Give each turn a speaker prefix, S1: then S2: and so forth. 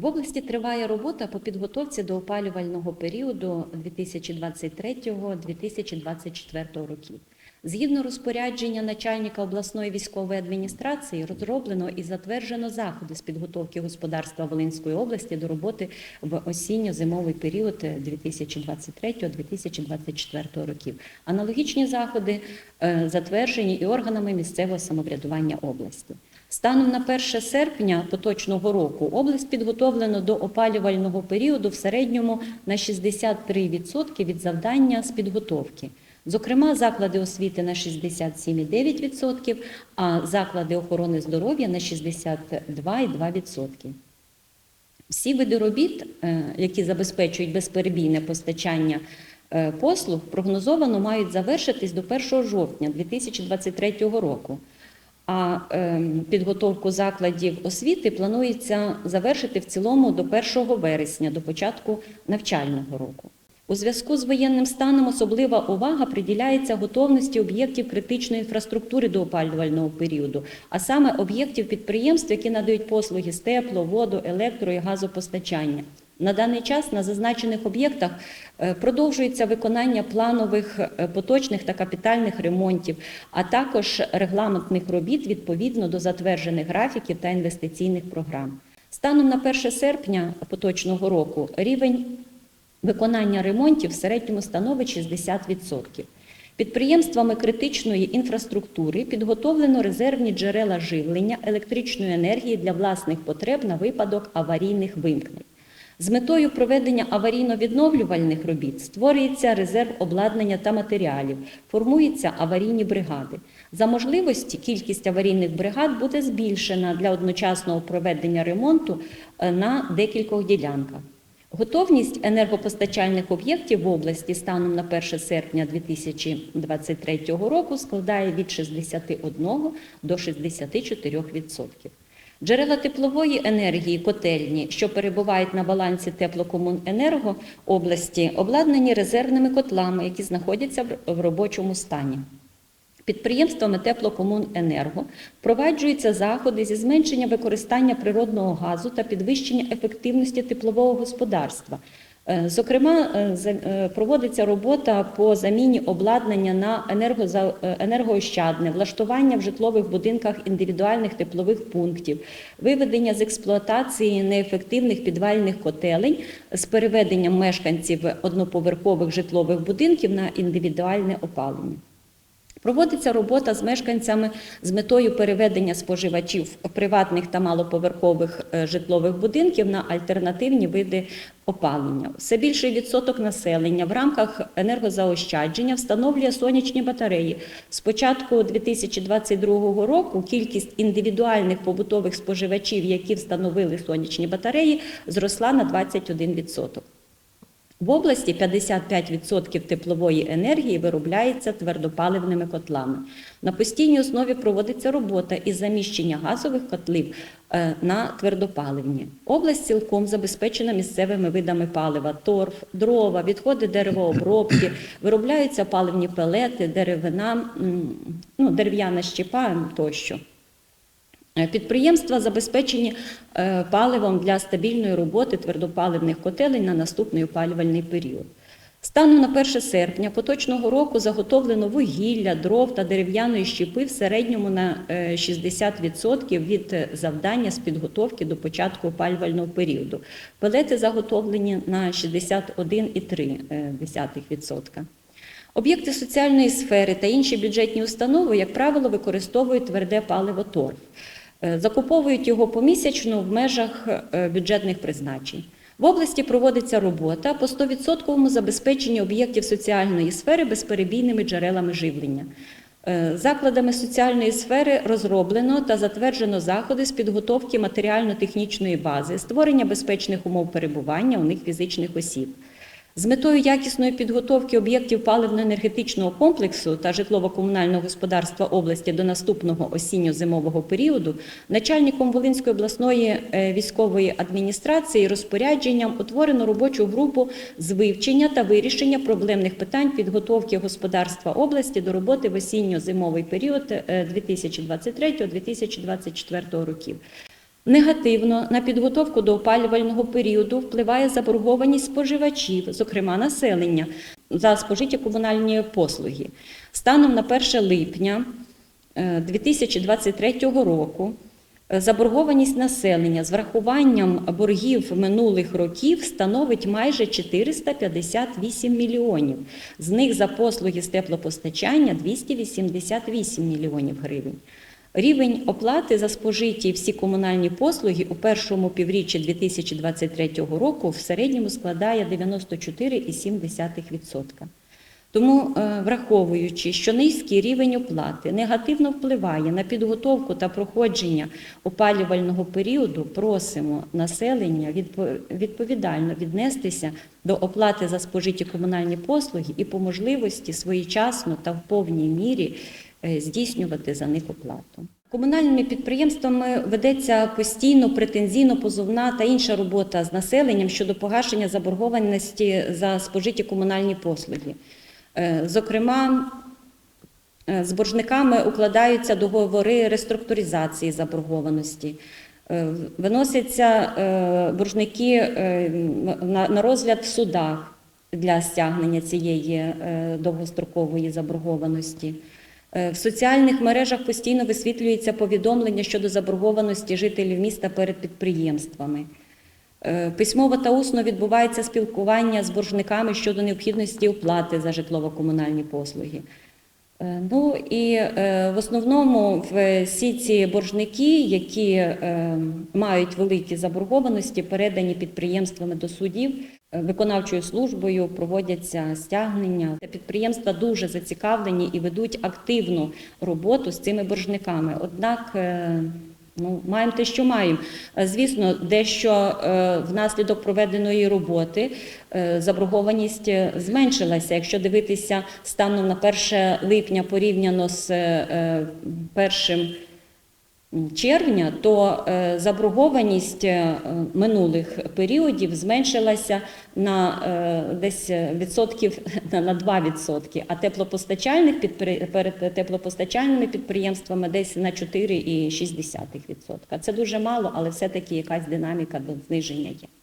S1: В області триває робота по підготовці до опалювального періоду 2023-2024 років. Згідно розпорядження начальника обласної військової адміністрації, розроблено і затверджено заходи з підготовки господарства Волинської області до роботи в осінньо-зимовий період 2023-2024 років. Аналогічні заходи е, затверджені і органами місцевого самоврядування області. Станом на 1 серпня поточного року область підготовлено до опалювального періоду в середньому на 63% від завдання з підготовки. Зокрема, заклади освіти на 67,9%, а заклади охорони здоров'я на 62,2%. Всі види робіт, е, які забезпечують безперебійне постачання е, послуг, прогнозовано мають завершитись до 1 жовтня 2023 року. А е, підготовку закладів освіти планується завершити в цілому до 1 вересня, до початку навчального року. У зв'язку з воєнним станом особлива увага приділяється готовності об'єктів критичної інфраструктури до опалювального періоду, а саме об'єктів підприємств, які надають послуги з тепло, воду, електро і газопостачання. На даний час на зазначених об'єктах е, продовжується виконання планових е, поточних та капітальних ремонтів, а також регламентних робіт відповідно до затверджених графіків та інвестиційних програм. Станом на 1 серпня поточного року рівень виконання ремонтів в середньому становить 60%. Підприємствами критичної інфраструктури підготовлено резервні джерела живлення електричної енергії для власних потреб на випадок аварійних вимкнень. З метою проведення аварійно-відновлювальних робіт створюється резерв обладнання та матеріалів, формуються аварійні бригади. За можливості кількість аварійних бригад буде збільшена для одночасного проведення ремонту е, на декількох ділянках. Готовність енергопостачальних об'єктів в області станом на 1 серпня 2023 року складає від 61 до 64%. Джерела теплової енергії котельні, що перебувають на балансі теплокомуненерго області, обладнані резервними котлами, які знаходяться в робочому стані. Підприємствами теплокомуненерго впроваджуються заходи зі зменшення використання природного газу та підвищення ефективності теплового господарства. Е, Зокрема, е, е, проводиться робота по заміні обладнання на енергоощадне, влаштування в житлових будинках індивідуальних теплових пунктів, виведення з експлуатації неефективних підвальних котелень з переведенням мешканців одноповерхових житлових будинків на індивідуальне опалення. Проводиться робота з мешканцями з метою переведення споживачів приватних та малоповерхових е, житлових будинків на альтернативні види опалення. Все більший відсоток населення в рамках енергозаощадження встановлює сонячні батареї. З початку 2022 року кількість індивідуальних побутових споживачів, які встановили сонячні батареї, зросла на 21%. В області 55% теплової енергії виробляється твердопаливними котлами. На постійній основі проводиться робота із заміщення газових котлів е, на твердопаливні. Область цілком забезпечена місцевими видами палива: торф, дрова, відходи деревообробки, виробляються паливні пелети, деревина, ну, дерев'яна щепа тощо. Е, Підприємства забезпечені е, паливом для стабільної роботи твердопаливних котелень на наступний опалювальний період. Станом на 1 серпня поточного року заготовлено вугілля, дров та дерев'яної щепи в середньому на е, 60% від е, завдання з підготовки до початку опалювального періоду. Пелети заготовлені на 61,3%. Об'єкти соціальної сфери та інші бюджетні установи, як правило, використовують тверде паливо торф. Е, Закуповують його помісячно в межах е, бюджетних призначень. В області проводиться робота по 100% забезпеченню об'єктів соціальної сфери безперебійними джерелами живлення. Е, Закладами соціальної сфери розроблено та затверджено заходи з підготовки матеріально-технічної бази, створення безпечних умов перебування у них фізичних осіб. З метою якісної підготовки об'єктів паливно-енергетичного комплексу та житлово-комунального господарства області до наступного осінньо-зимового періоду начальником Волинської обласної е, військової адміністрації розпорядженням утворено робочу групу з вивчення та вирішення проблемних питань підготовки господарства області до роботи в осінньо-зимовий період е, 2023-2024 років. Негативно на підготовку до опалювального періоду впливає заборгованість споживачів, зокрема населення, за спожиті комунальні послуги. Станом на 1 липня е, 2023 року е, заборгованість населення з врахуванням боргів минулих років становить майже 458 мільйонів. З них за послуги з теплопостачання 288 мільйонів гривень. Рівень оплати за спожиті всі комунальні послуги у першому півріччі 2023 року в середньому складає 94,7%. Тому, е, враховуючи, що низький рівень оплати негативно впливає на підготовку та проходження опалювального періоду, просимо населення відпо- відповідально віднестися до оплати за спожиті комунальні послуги і по можливості своєчасно та в повній мірі здійснювати за них оплату. Комунальними підприємствами ведеться постійно претензійно позовна та інша робота з населенням щодо погашення заборгованості за спожиті комунальні послуги. Е, Зокрема, е, з боржниками укладаються договори реструктуризації заборгованості. Е, Виносяться е, боржники е, на розгляд в судах для стягнення цієї е, довгострокової заборгованості. Е, В соціальних мережах постійно висвітлюється повідомлення щодо заборгованості жителів міста перед підприємствами. Е, Письмово та усно відбувається спілкування з боржниками щодо необхідності оплати за житлово-комунальні послуги. Е, Ну і в основному всі ці боржники, які мають великі заборгованості, передані підприємствами до судів, виконавчою службою проводяться стягнення. Підприємства дуже зацікавлені і ведуть активну роботу з цими боржниками. Однак е, Ну, маємо те, що маємо. Е, Звісно, дещо е, внаслідок проведеної роботи заборгованість зменшилася. Якщо дивитися станом на 1 липня порівняно з першим червня, то е, заборгованість е, минулих періодів зменшилася на е, десь відсотків на на 2 відсотки, а теплопостачальних перед теплопостачальними підприємствами десь на 4,6 відсотка. Це дуже мало, але все-таки якась динаміка до зниження є.